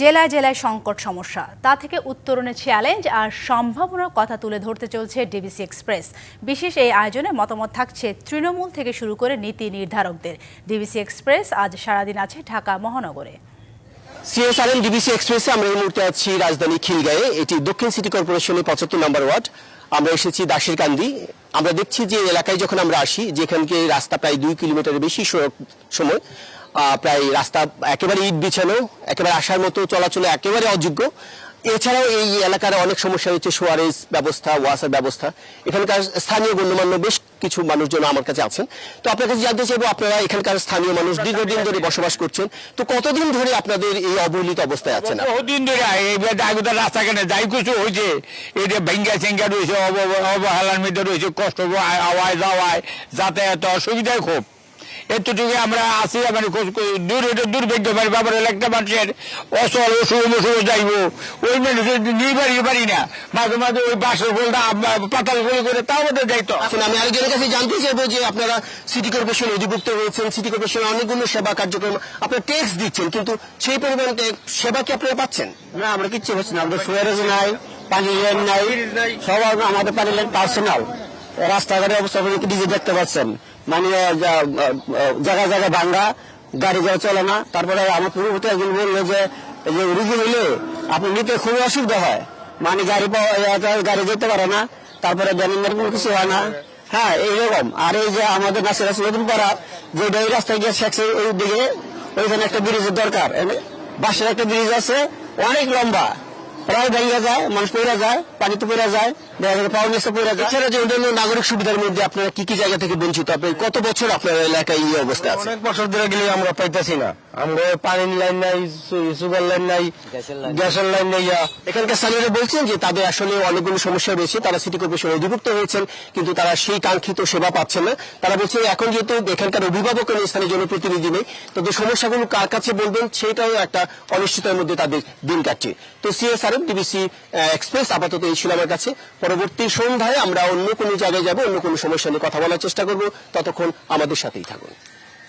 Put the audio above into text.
জেলায় জেলায় সংকট সমস্যা। তা থেকে উত্তরণের চ্যালেঞ্জ আর সম্ভাবনার কথা তুলে ধরতে চলছে ডিবিসি এক্সপ্রেস। বিশেষ এই আয়োজনে মতামত থাকছে তৃণমূল থেকে শুরু করে নীতি নির্ধারকদের। ডিবিসি এক্সপ্রেস আজ সারাদিন আছে ঢাকা মহানগরে। সিএসআরএম ডিবিসি এক্সপ্রেসে আমরা এই মুহূর্তে আছি রাজধানী খিলগাঁয়ে। এটি দক্ষিণ সিটি কর্পোরেশনের পঁচাত্তর নম্বর ওয়ার্ড। আমরা এসেছি দাসের কান্দি আমরা দেখছি যে এলাকায় যখন আমরা আসি, যেখানকে রাস্তা প্রায় দুই কিলোমিটারের বেশি সড়ক সময় প্রায় রাস্তা একেবারে ইট বিছানো, একেবারে আসার মতো চলাচলে একেবারে অযোগ্য। এছাড়াও এই এলাকার অনেক সমস্যা হচ্ছে সোয়ারেজ ব্যবস্থা, ওয়াসার ব্যবস্থা। এখানকার স্থানীয় গণ্যমান্য বেশ কিছু মানুষজন আমার কাছে আছেন। তো আপনার কাছে জানতে চাইব, আপনারা এখানকার স্থানীয় মানুষ দীর্ঘদিন ধরে বসবাস করছেন। তো কতদিন ধরে আপনাদের এই অবহেলিত অবস্থায় আছেন বহুদিন ধরে? এইবার দাগুদা রাস্তা কেন যাই কিছু হয়েছে। এই যে ভেঙ্গা চেঙ্গা রয়েছে, অব- অবহেলার মধ্যে রয়েছে, কষ্ট আওয়ায় যাওয়ায় যাতায়াত অসুবিধায় খুব। এতটুকু আমরা আসি মানে দূর এটা দুর্ভাগ্য মানে বাবার একটা মানুষের অসল অসুখ অসুখ যাইব। ওই মানুষের নিয়ে পারি পারি না। মাঝে মাঝে ওই বাসের ফুলটা পাতাল করে করে তাও আমাদের দায়িত্ব। এখন আমি আরেকজনের কাছে জানতে চাইব যে আপনারা সিটি কর্পোরেশন অধিভুক্ত হয়েছেন সিটি কর্পোরেশন অনেকগুলো সেবা কার্যক্রম আপনারা ট্যাক্স দিচ্ছেন কিন্তু সেই পরিমাণ সেবা কি আপনারা পাচ্ছেন? না আমরা কিচ্ছু পাচ্ছি না আমাদের সুয়ারেজ নাই পানি লাইন নাই সব আমাদের পানি লাইন পার্সোনাল। রাস্তাঘাটের অবস্থা আপনি নিজে দেখতে পাচ্ছেন? মানে জায়গায় জায়গায় ভাঙ্গা, গাড়ি যাওয়া চলে না। তারপরে আমার পূর্ববর্তী একজন বলল যে রুগী হইলে আপনি নিতে খুবই অসুবিধা হয়। মানে গাড়ি পাওয়া গাড়ি যেতে পারে না। তারপরে ব্যানের কোনো কিছু হয় না। হ্যাঁ এইরকম। আর এই যে আমাদের নাসির নতুন পাড়া যে এই রাস্তায় গিয়ে শেখ ওই দিকে ওইখানে একটা ব্রিজের দরকার। বাসের একটা ব্রিজ আছে, অনেক লম্বা। প্রায় ভেঙে যায়, মানুষ পড়ে যায়। পানিতে পড়ে যায় দেখা যায় পাওয়া নিচে পড়ে যায়। এছাড়া যে অন্যান্য নাগরিক সুবিধার মধ্যে আপনারা কি কি জায়গা থেকে বঞ্চিত? আপনি কত বছর আপনার এলাকায় এই অবস্থা আছে অনেক বছর ধরে গেলে আমরা পাইতেছি না। আমরা পানির লাইন নাই সুগার লাইন নাই গ্যাসের লাইন নেই। এখানকার স্থানীয়রা বলছেন যে তাদের আসলে অনেকগুলো সমস্যা রয়েছে তারা সিটি কর্পোরেশন অধিভুক্ত হয়েছেন কিন্তু তারা সেই কাঙ্ক্ষিত সেবা পাচ্ছেন না। তারা বলছেন এখন যেহেতু এখানকার অভিভাবক এবং স্থানীয় জনপ্রতিনিধি নেই তাদের সমস্যাগুলো কার কাছে বলবেন সেটাও একটা অনিশ্চয়তার মধ্যে তাদের দিন কাটছে। তো সিএসআরএম ডিবিসি এক্সপ্রেস আপাতত এই ছিল আমার কাছে। পরবর্তী সন্ধ্যায় আমরা অন্য কোনো জায়গায় যাব, অন্য কোনো সমস্যা নিয়ে কথা বলার চেষ্টা করব। ততক্ষণ আমাদের সাথেই থাকুন।